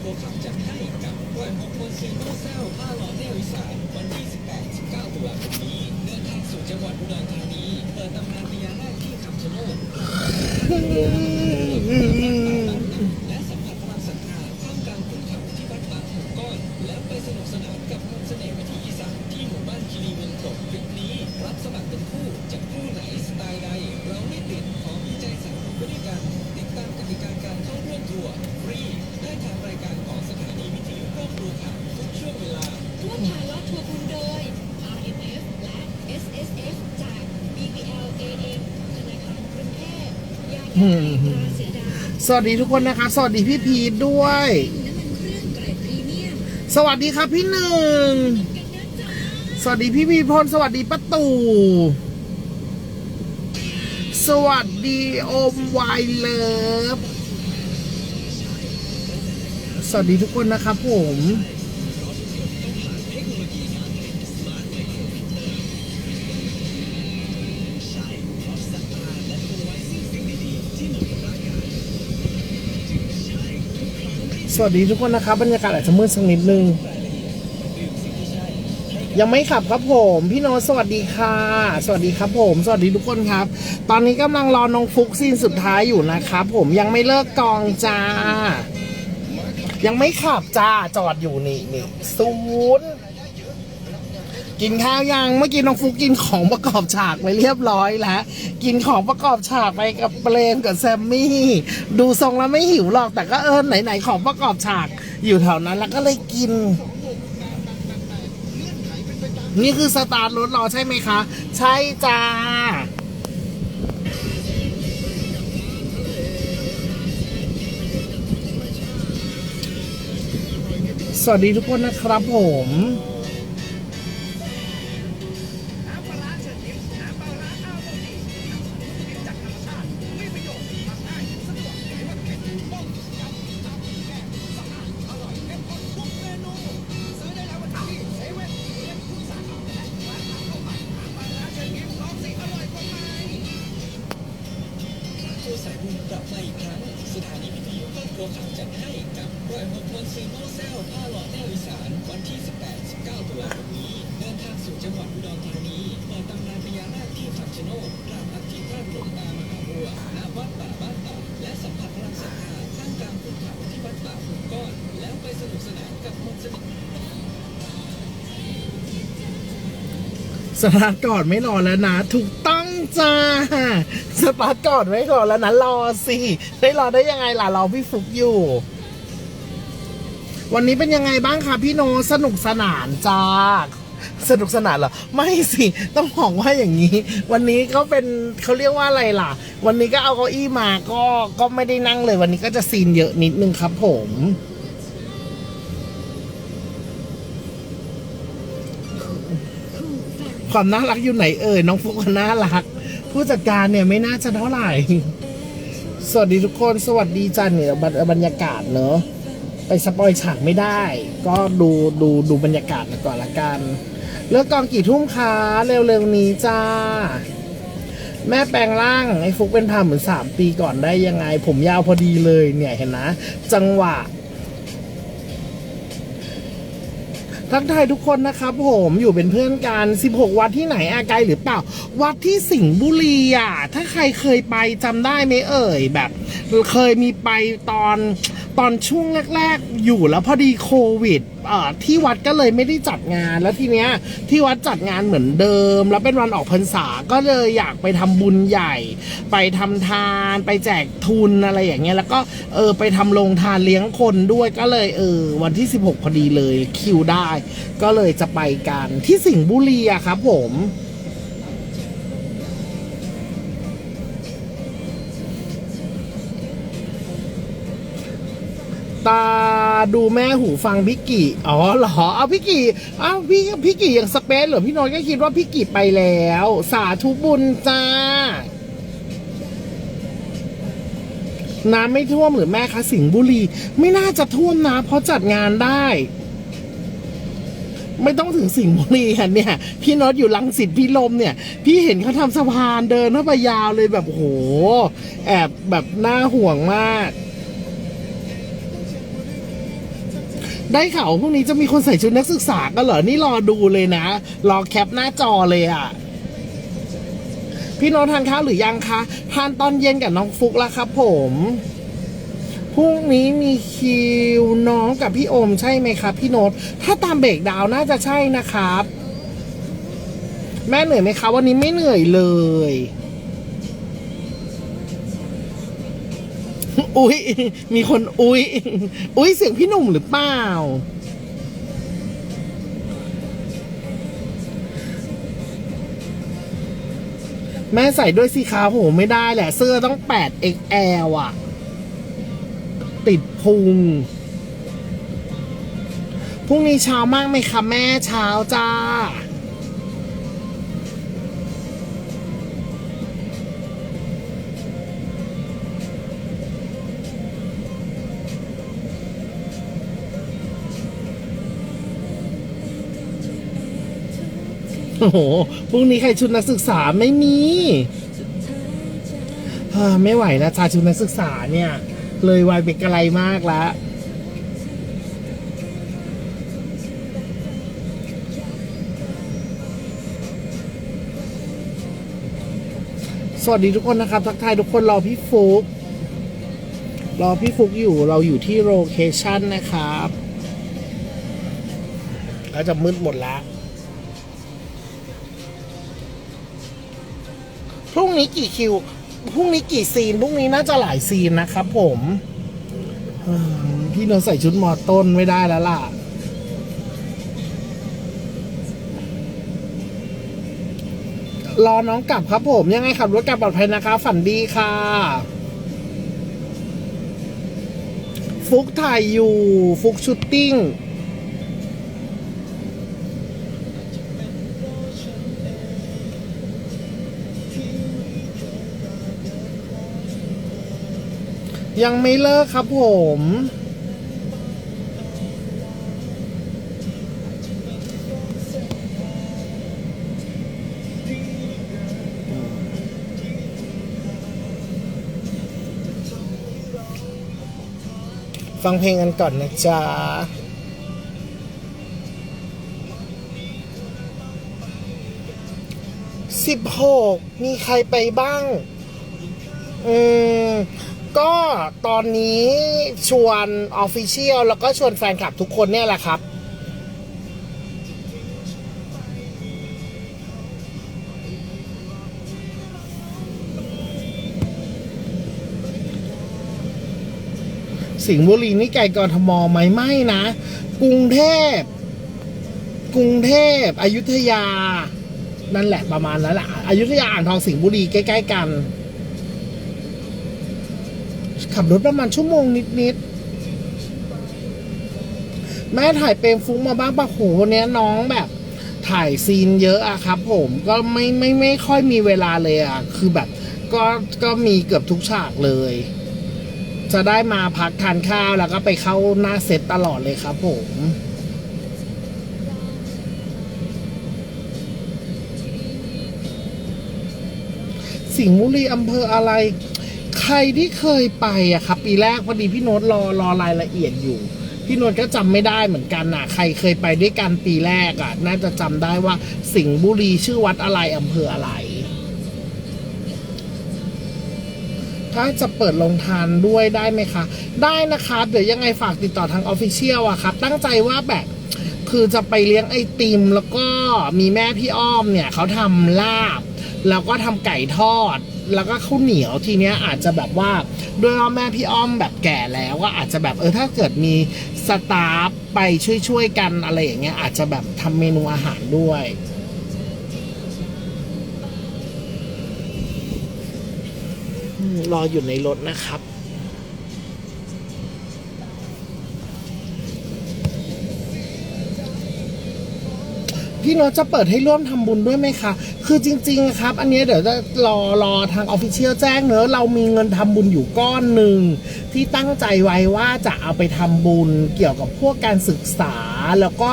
โกขับจัดให้กับรอยฮอกมอนซีโนเซลผ้าหล่อแนวอีสานวันที่ 18 19ตุลาคมนี้เดินทางสู่จังหวัดอุดรธานีเปิดตำนานพญานาคที่คำชะโนด สวัสดีทุกคนนะครับสวัสดีพี่พีทด้วย สวัสดีครับพี่หนึ่ง สวัสดีพี่พีพลสวัสดีป้าตู่สวัสดีอมไวเลิฟ สวัสดีทุกคนนะครับผม สวัสดีทุกคนนะครับบรรยากาศอาจจะมืดสักนิดนึง ยังไม่ขับครับผม พี่โนตสวัสดีค่ะ สวัสดีครับผม สวัสดีทุกคนครับ ตอนนี้กำลังรอน้องฟุกซีนสุดท้ายอยู่นะครับผมยังไม่เลิกกองจ้า ยังไม่ขับจ้าจอดอยู่นี่นี่ศูนย์ กินข้าวยังเมื่อกี้น้องฟุกกินของประกอบฉากไปเรียบร้อยแล้วกินของประกอบฉากไปกับเปรมกับแซมมี่ ดูทรงแล้วไม่หิวหรอกแต่ก็เออไหนๆของประกอบฉากอยู่แถวนั้นแล้วก็เลยกิน นี่คือสตาร์ทรถรอใช่ไหมคะ ใช่จ้าสวัสดีทุกคนนะครับผม ซีโนเซลผ้าหล่อแนวอีสานวันที่ 18 19ตุลาคมนี้ เดินทางสู่จังหวัดอุดรธานีเปิดตำนานพญานาคที่คำชโนดกราบอัฐิพระหลวงตามหาบัวณวัดป่าบ้านตาและสัมผัสพลังศรัทธาท่ามกลางขุนเขาที่วัดป่าหูก้อน แล้วไปสนุกสนานกับมนต์สน่ห์สตาร์ทก่อนไม่รอแล้วนะ ถูกต้องจ้าสตาร์ทก่อนไม่รอแล้วนะรอสิได้รอได้ยังไงล่ะรอพี่ฟุกอยู่ วันนี้เป็นยังไงบ้างคะพี่โนสนุกสนานจ้าสนุกสนานเหรอ ไม่สิต้องบอกว่าอย่างนี้ วันนี้ก็เป็นเขาเรียกว่าอะไรล่ะ วันนี้ก็เอาเก้าอี้มาก็ก็ไม่ได้นั่งเลย วันนี้ก็จะซีนเยอะนิดนึงครับ ผมความน่ารักอยู่ไหนเอ่ยน้องฟุกน่ารัก ผู้จัดการเนี่ยไม่น่าจะเท่าไหร่ สวัสดีทุกคน สวัสดีจันเนี่ยบรรบรรยากาศเนอะ ไปสปอยฉากไม่ได้ ก็ดูดูดูบรรยากาศก่อนละกัน เลิกกองกี่ทุ่มคะเร็วๆนี้จ้า แม่แปลงร่างไอ้ฟุกเป็นพามเหมือนสามปีก่อนได้ยังไง ผมยาวพอดีเลยเนี่ยเห็นนะ จังหวะ ทักทายทุกคนนะครับผมอยู่เป็นเพื่อนกัน 16 วัดที่ไหนอาไกลหรือเปล่า วัดที่สิงห์บุรีอะถ้าใครเคยไปจำได้ไหมเอ่ยแบบ เคยมีไปตอนตอนช่วงแรก ๆ อยู่แล้วพอดีโควิด ที่วัดก็เลยไม่ได้จัดงาน แล้วทีเนี้ยที่วัดจัดงานเหมือนเดิม แล้วเป็นวันออกพรรษาก็เลยอยากไปทำบุญใหญ่ ไปทำทาน ไปแจกทุนอะไรอย่างเงี้ยแล้วก็เออไปทำโรงทานเลี้ยงคนด้วยก็เลยเออวันที่ 16 พอดีเลยคิวได้ ก็เลยจะไปกันที่สิงห์บุรีอะครับผม ดูแม่หูฟังพี่กี่อ๋อเหรอเอาพี่กี่อ้าวพี่พี่กี่ยังสเปซเหรอพี่น้อยก็คิดว่าพี่กี่ไปแล้ว สาธุบุญจ้า น้ำไม่ท่วมหรือแม่คะสิงห์บุรี ไม่น่าจะท่วมนะเพราะจัดงานได้ ไม่ต้องถึงสิงห์บุรีค่ะเนี่ย พี่น็อตอยู่ลังสิตพี่ลมเนี่ย พี่เห็นเขาทำสะพานเดินเข้าไปยาวเลยแบบโอ้โหแอบแบบน่าห่วงมาก ได้ข่าวพรุ่งนี้จะมีคนใส่ชุดนักศึกษากันเหรอ นี่รอดูเลยนะ รอแคปหน้าจอเลยอะ่ะ พี่โนตทานข้าวหรือยังคะ ทานตอนเย็นกับน้องฟุกแล้วครับผมพรุ่งนี้มีคิวน้องกับพี่โอมใช่ไหมครับ พี่โนตถ้าตามเบรกดาวน่าจะใช่นะครับ แม่เหนื่อยไหมคะวันนี้ไม่เหนื่อยเลย อุ๊ยมีคนอุ๊ยอุ๊ยเสียงพี่หนุ่มหรือเปล่า แม่ใส่ด้วยสิคะโหไม่ได้แหละ เสื้อต้อง 8XL อะ ติดพุงพรุ่งนี้เช้ามากไหมคะแม่เช้าจ้า โอ้โหพรุ่งนี้ใครชุดนักศึกษาไม่มีฮ้อไม่ไหวนะชาชุดนักศึกษาเนี่ย เลยวัยไปไกลมากแล้วสวัสดีทุกคนนะครับ ทักทายทุกคนรอพี่ฟุกรอพี่ฟุกอยู่เราอยู่ที่โลเคชั่นนะครับก็จะมืดหมดแล้ว รุ่งนี้กี่คิว พรุ่งนี้กี่ซีน พรุ่งนี้น่าจะหลายซีนนะครับผมพี่นนใส่ชุดมอต้นไม่ได้แล้วล่ะ รอน้องกลับครับผม ยังไงขับรถกลับปลอดภัยนะคะ ฝันดีค่ะ ฟุกถ่ายอยู่ ฟุกชุดติ้ง ยังไม่เลิกครับผม ฟังเพลงกันก่อนนะจ๊ะสิบหกมีใครไปบ้าง อืม ก็ตอนนี้ชวนออฟฟิเชียลแล้วก็ชวนแฟนคลับทุกคนเนี่ยแหละครับ สิงห์บุรีนี่ไกลกรทมไหมไม่นะ กรุงเทพ กรุงเทพอยุธยา นั่นแหละประมาณนั้นแหละอยุธยาอ่างทองสิงห์บุรีใกล้ ๆ กัน ขับรถประมาณชั่วโมงนิดๆแม่ถ่ายเปรมฟุ้งมาบ้างปะโหเนี้ยน้องแบบ ถ่ายซีนเยอะอะครับ ผมก็ไม่ไม่ไม่ค่อยมีเวลาเลยอะคือแบบ ก็ก็มีเกือบทุกฉากเลย จะได้มาพักทานข้าวแล้วก็ไปเข้าหน้าเซตตลอดเลยครับ ผมสิงห์บุรีอำเภออะไร รที่เคยไปอะครับ ปีแรกพอดีพี่โน้ตรอรอรายละเอียดอยู่ พี่โน้ตก็จำไม่ได้เหมือนกันนะใครเคยไปด้วยกันปีแรกอะน่าจะจำได้ว่าสิงห์บุรีชื่อวัดอะไรอำเภออะไร ถ้าจะเปิดลงทานด้วยได้ไหมคะ ได้นะคะเดี๋ยวยังไงฝากติดต่อทางออฟฟิเชียลอะครับ ตั้งใจว่าแบบคือจะไปเลี้ยงไอติม แล้วก็มีแม่พี่อ้อมเนี่ยเขาทำลาบ แล้วก็ทำไก่ทอด แล้วก็ข้าวเหนียวทีเนี้ยอาจจะแบบว่าด้วยว่าแม่พี่อ้อมแบบแก่แล้วก็อาจจะแบบเออถ้าเกิดมีสตาฟไปช่วยๆกันอะไรอย่างเงี้ยอาจจะแบบทำเมนูอาหารด้วยรออยู่ในรถนะครับ พี่โน้ตจะเปิดให้ร่วมทำบุญด้วยไหมคะ คือจริงๆครับ อันนี้เดี๋ยวจะรอรอทางออฟฟิเชียลแจ้งเนอะเรามีเงินทำบุญอยู่ก้อนหนึ่ง ที่ตั้งใจไว้ว่าจะเอาไปทำบุญเกี่ยวกับพวกการศึกษา แล้วก็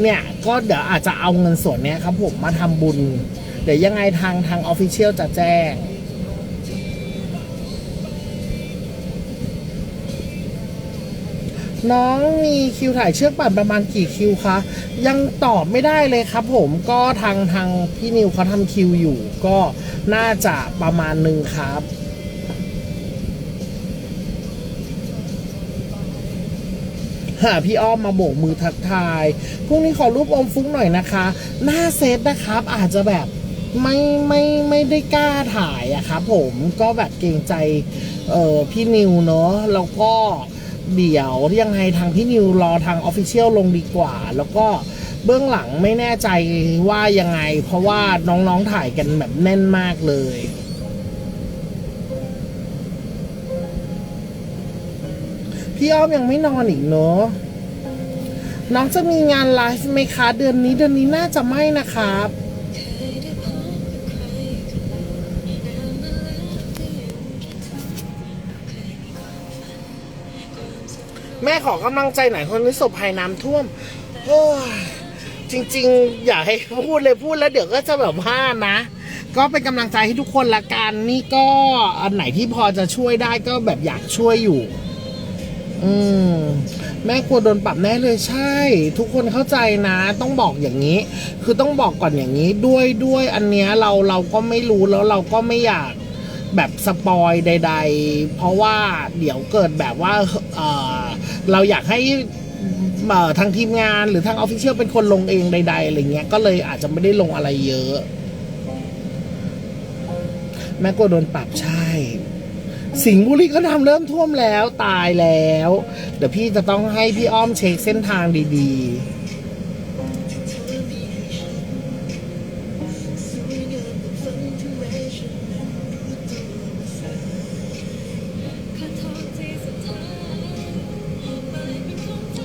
เนี่ยก็เดี๋ยวอาจจะเอาเงินส่วนนี้ครับผมมาทำบุญ เดี๋ยวยังไงทางทางออฟฟิเชียลจะแจ้ง น้องมีคิวถ่ายเชือกป่นประมาณกี่คิวคะ ยังตอบไม่ได้เลยครับผมก็ทางทางพี่นิวเขาทำคิวอยู่ ก็น่าจะประมาณหนึ่งครับหาพี่อ้อมมาโบกมือทักทาย พรุ่งนี้ขอรูปอมฟุ้งหน่อยนะคะ หน้าเซตนะครับ อาจจะแบบไม่ไม่ไม่ได้กล้าถ่ายอะครับผมก็แบบเกรงใจเออพี่นิวเนาะแล้วก็ เดี๋ยวยังไงทางพี่นิวรอทางออฟฟิเชียลลงดีกว่า แล้วก็เบื้องหลังไม่แน่ใจว่ายังไง เพราะว่าน้องๆถ่ายกันแบบแน่นมากเลยพี่อ้อมยังไม่นอนอีกเนอะน้องจะมีงานไลฟ์ไหมคะ เดือนนี้เดือนนี้น่าจะไม่นะครับ แม่ขอกำลังใจหน่อยคนที่สบภัยน้ำท่วมโอ้ยจริงๆ อยากให้พูดเลยพูดแล้วเดี๋ยวก็จะแบบว่านะ ก็เป็นกำลังใจให้ทุกคนละกันนี่ก็อันไหนที่พอจะช่วยได้ก็แบบอยากช่วยอยู่ อืมแม่กลัวโดนปรับแน่เลยใช่ ทุกคนเข้าใจนะ ต้องบอกอย่างนี้ คือต้องบอกก่อนอย่างนี้ด้วยด้วยอันเนี้ยเราเราก็ไม่รู้แล้วเราก็ไม่อยาก แบบสปอยใด ๆ เพราะว่าเดี๋ยวเกิดแบบว่าเเราอยากให้ทางทีมงานหรือทางออฟฟิเชียลเป็นคนลงเองใดๆอะไรเงี้ยก็เลยอาจจะไม่ได้ลงอะไรเยอะ แม่กลัวโดนปรับใช่ สิงห์บุรีก็ทำเริ่มท่วมแล้วตายแล้ว เดี๋ยวพี่จะต้องให้พี่อ้อมเช็คเส้นทางดีๆ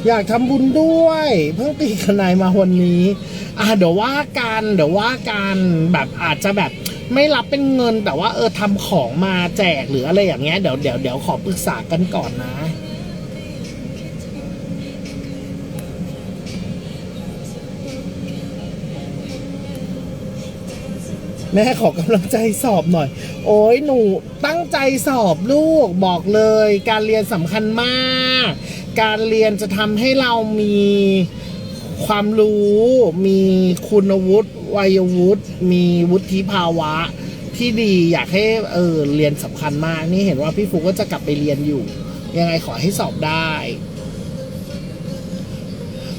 อยากทำบุญด้วย เพิ่งตีขนายมาวันนี้ อะเดี๋ยวว่ากันเดี๋ยวว่ากันแบบอาจจะแบบไม่รับเป็นเงินแต่ว่าเออทำของมาแจกหรืออะไรอย่างเงี้ยเดี๋ยวเดี๋ยวเดี๋ยวขอปรึกษากันก่อนนะ แม่ขอกำลังใจสอบหน่อย โอ้ยหนูตั้งใจสอบลูกบอกเลย การเรียนสำคัญมาก การเรียนจะทำให้เรามีความรู้มีคุณวุฒิวัยวุฒิมีวุฒิภาวะที่ดีอยากให้เออเรียนสำคัญมาก นี่เห็นว่าพี่ฟุกก็จะกลับไปเรียนอยู่ ยังไงขอให้สอบได้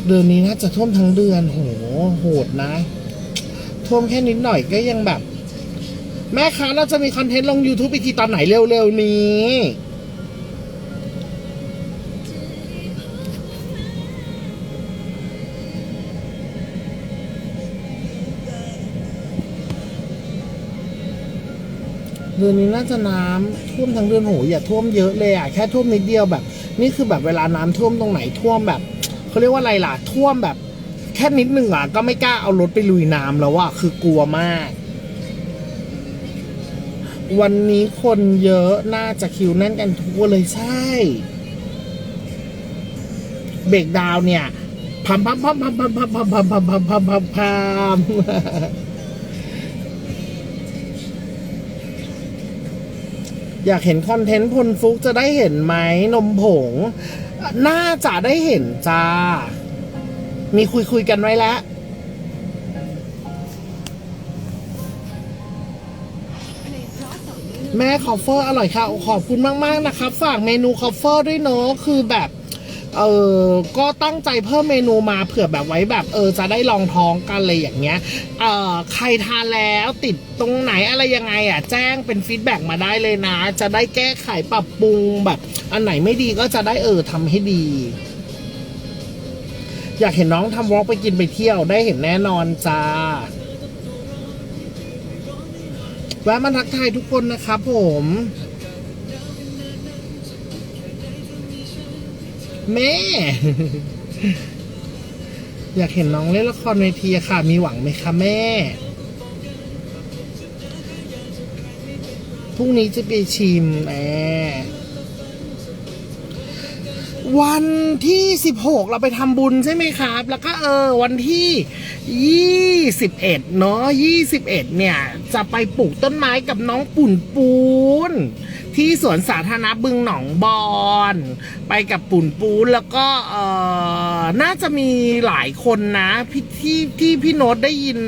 เดือนนี้น่าจะท่วมทั้งเดือนโหโหดนะ ท่วมแค่นิดหน่อยก็ยังแบบ แม่ค้าเราจะมีคอนเทนต์ลง YouTube อีกทีตอนไหนเร็วๆนี้เดือนนี้น่าจะน้ำท่วมทั้งเดือนโหอย่าท่วมเยอะเลยอะแค่ท่วมนิดเดียวแบบ นี่คือแบบเวลาน้ำท่วมตรงไหนท่วมแบบเขาเรียกว่าอะไรล่ะท่วมแบบ ค่นิดหนึ่งอะ ก็ไม่กล้าเอารถไปลุยน้ำแล้วอะคือกลัวมาก วันนี้คนเยอะน่าจะคิวแน่นกันทั่วเลยใช่ เบรกดาวเนี่ยพัมพัมพัมพัมพัมพัมพัมพัมพัมพัมพัมพัมพัมอยากเห็นคอนเทนต์พลฟุกจะได้เห็นไหมนมผง น่าจะได้เห็นจ้า มีคุยคุยกันไว้แล้ว แม่คอฟเฟอร์อร่อยค่ะ ขอบคุณมาก ๆ นะครับ ฝากเมนูคอฟเฟอร์ด้วยเนาะคือแบบ เออก็ตั้งใจเพิ่มเมนูมาเผื่อแบบไว้แบบ เออ จะได้ลองท้องกันเลยอย่างเงี้ย เออใครทานแล้วติดตรงไหนอะไรยังไงอะ แจ้งเป็นฟีดแบ็กมาได้เลยนะ จะได้แก้ไขปรับปรุงแบบ อันไหนไม่ดีก็จะได้เออทำให้ดี อยากเห็นน้องทำวอล์กไปกินไปเที่ยวได้เห็นแน่นอนจ้าแวะมาทักทายทุกคนนะครับผมแม่ อยากเห็นน้องเล่นละครเวทีอะค่ะ มีหวังไหมคะแม่ พรุ่งนี้จะไปชิมแหม วันที่ 16 เราไปทำบุญใช่ไหมครับ แล้วก็เออวันที่ 21 เนาะ21 เนี่ย จะไปปลูกต้นไม้กับน้องปุ่นปูน ที่สวนสาธารณะบึงหนองบอน ไปกับปุ่นปูนแล้วก็เออน่าจะมีหลายคนนะพี่ที่ที่พี่โน้ตได้ยิน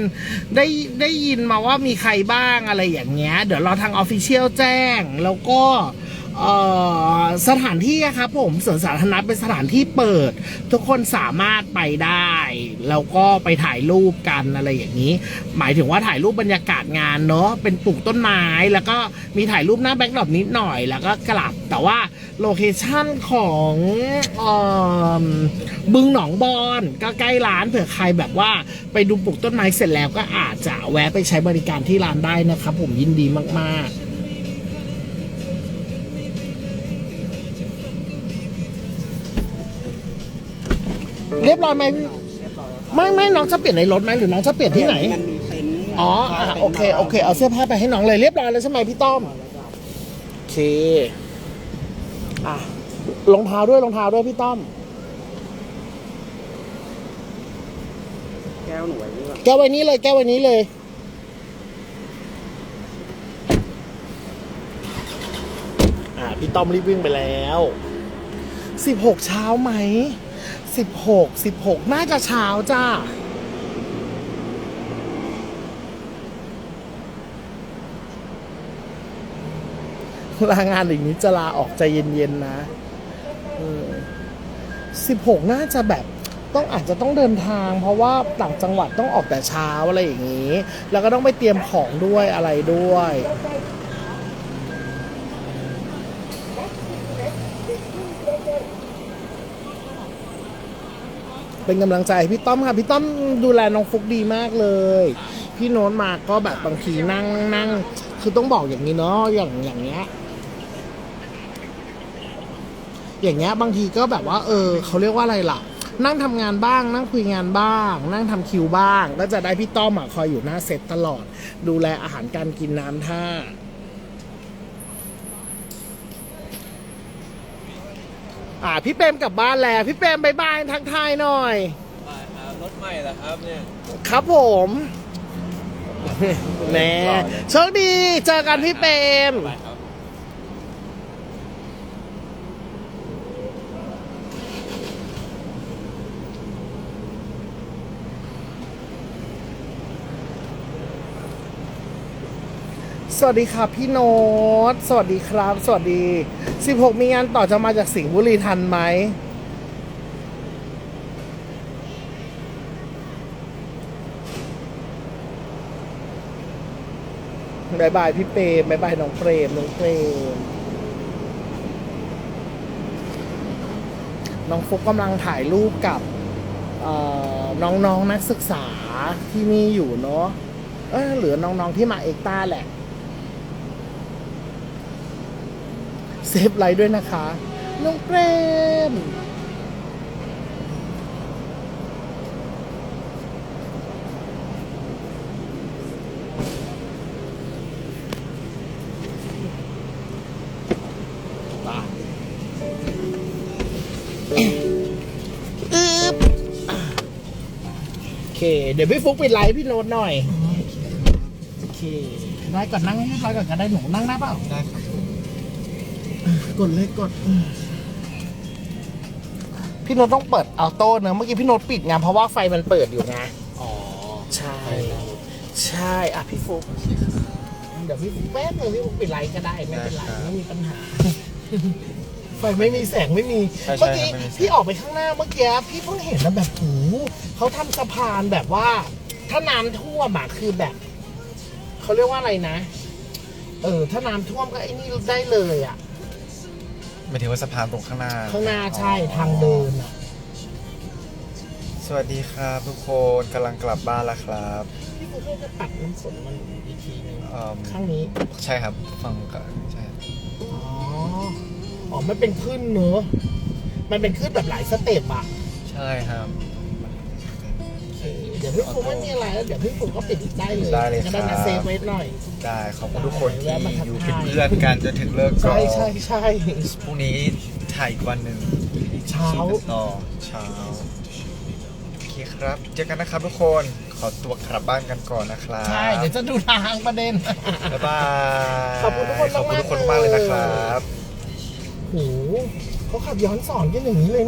ได้ได้ยินมาว่ามีใครบ้างอะไรอย่างเงี้ย เดี๋ยวเราทางออฟฟิเชียลแจ้งแล้วก็ สถานที่ครับผมสวนสาธารณะเป็นสถานที่เปิด ทุกคนสามารถไปได้ แล้วก็ไปถ่ายรูปกันอะไรอย่างนี้ หมายถึงว่าถ่ายรูปบรรยากาศงานเนาะเป็นปลูกต้นไม้แล้วก็มีถ่ายรูปหน้าแบ็คดรอปนิดหน่อยแล้วก็กลับ แต่ว่าโลเคชั่นของออบึงหนองบอนก็ใกล้ร้านเผื่อใครแบบว่าไปดูปลูกต้นไม้เสร็จแล้วก็อาจจะแวะไปใช้บริการที่ร้านได้นะครับผมยินดีมากๆ เรียบร้อยไหมไม่ไม่น้องจะเปลี่ยนในรถไหมหรือน้องจะเปลี่ยนที่ไหน มันมีเต็นท์อ๋ออะโอเคโอเค เอาเสื้อผ้าไปให้น้องเลยเรียบร้อยแล้วใช่ไหมพี่ต้อมโอเคอะรองเท้าด้วยรองเท้าด้วยพี่ต้อม แก้วหนูไว้นี่ก่อนแก้วไว้นี้เลยแก้วไว้นี้เลย อ่าพี่ต้อมรีบวิ่งไปแล้วสิบหกเช้าไหม สิบหกสิบหกน่าจะเช้าจ้าลางานอย่างนี้จะลาออกใจเย็นๆนะสิบหกน่าจะแบบต้องอาจจะต้องเดินทาง เพราะว่าต่างจังหวัดต้องออกแต่เช้าอะไรอย่างนี้ แล้วก็ต้องไปเตรียมของด้วยอะไรด้วย เป็นกำลังใจพี่ต้อมค่ะพี่ต้อมดูแลน้องฟุกดีมากเลย พี่โน้ตมาก็แบบบางทีนั่งนั่งคือต้องบอกอย่างนี้เนาะอย่างอย่างเงี้ยอย่างเงี้ยบางทีก็แบบว่า เออเขาเรียกว่าอะไรล่ะ นั่งทำงานบ้าง นั่งคุยงานบ้าง นั่งทำคิวบ้าง ก็จะได้พี่ต้อมอะคอยอยู่หน้าเซตตลอด ดูแลอาหารการกินน้ำท่า อ่าพี่เปรมกลับบ้านแล้วพี่เปรมบายบายทักทายหน่อยรถใหม่เหรอครับเนี่ย ครับผมแหน่โชคดีเจอกันพี่เปรม ไปครับ สวัสดีครับพี่โน้ตสวัสดีครับ สวัสดี 16 มีงานต่อจะมาจากสิงห์บุรีทันไหมบายบายพี่เปรมบายบายน้องเปรมน้องเปรมน้องฟุกกำลังถ่ายรูปกับน้องๆนนักศึกษาที่นี่อยู่เนาะเออเหลือน้องๆที่มาเอกต้าแหละ เซฟไลท์ด้วยนะคะ น้องเปรมมาอึ๊บอะโอเค เดี๋ยวพี่ฟุกปิดไลฟ์พี่โน้ตหน่อย โอเค ได้ก่อนนั่งให้เรียบร้อยก่อนก็ได้หนูนั่งได้เปล่า ได้ครับ กดเลยกด พี่โน้ตต้องเปิดออโต้เนอะเมื่อกี้พี่โน้ตปิดไงเพราะว่าไฟมันเปิดอยู่ไงอ๋อใช่ ใช่อะพี่ฟุกเดี๋ยวพี่ฟุกแป๊บนึงพี่ฟุกปิดไลท์ก็ได้ไม่เป็นไรไม่มีปัญหา ไฟไม่มีแสงไม่มี ใช่เมื่อใช่กี้ครับไม่มีแสง พี่ออกไปข้างหน้าเมื่อกี้พี่เพิ่งเห็นแล้วแบบโอ้โหเขาทำสะพานแบบว่า ถ้าน้ำท่วมอะคือแบบ เขาเรียกว่าอะไรนะ เออ ถ้าน้ำท่วมก็ไอ้นี่ได้เลยอะ หมายถึงว่าสะพานตรงข้างหน้าข้างหน้าใช่ทางเดินอะสวัสดีครับทุกคนกำลังกลับบ้านแล้วครับพี่ฟุกก็จะปัดน้ำฝนมันอีกทีหนึงเอิ่มข้างนี้ ใช่ครับฟังกันใช่ครับอ๋อ อ๋อ มันเป็นขึ้นเนอะ มันเป็นขึ้นแบบหลายสเต็ปอะใช่ครับโอ เคเดี๋ยวพี่ฟุกไม่มีอะไรแล้วเดี๋ยวพี่ฟุกก็ปิดได้เลยได้เลยก็คได้รันะบเซฟไว้หน่อย ได้ขอบคุณทุกคนที่แวะมาทักอยู่ทายเป็นเพื่อนกันจนถึงเลิกกอใช่ล์ฟใช่ใช่พรุ่งนี้ถ่ายอีกวันหนึ่งเช้าขี่กันต่อเช้าโอเคครับ เจอกันนะครับทุกคนขอตัวกลับบ้านกันก่อนนะครับใช่ เดี๋ยวจะดูทางประเด็น บ๊ายบายขอบคุณทุกคนขอบคุณมากๆทุกคนมากเลยนะครับโหเขาขับย้อนสอนกันอย่างนี้เลย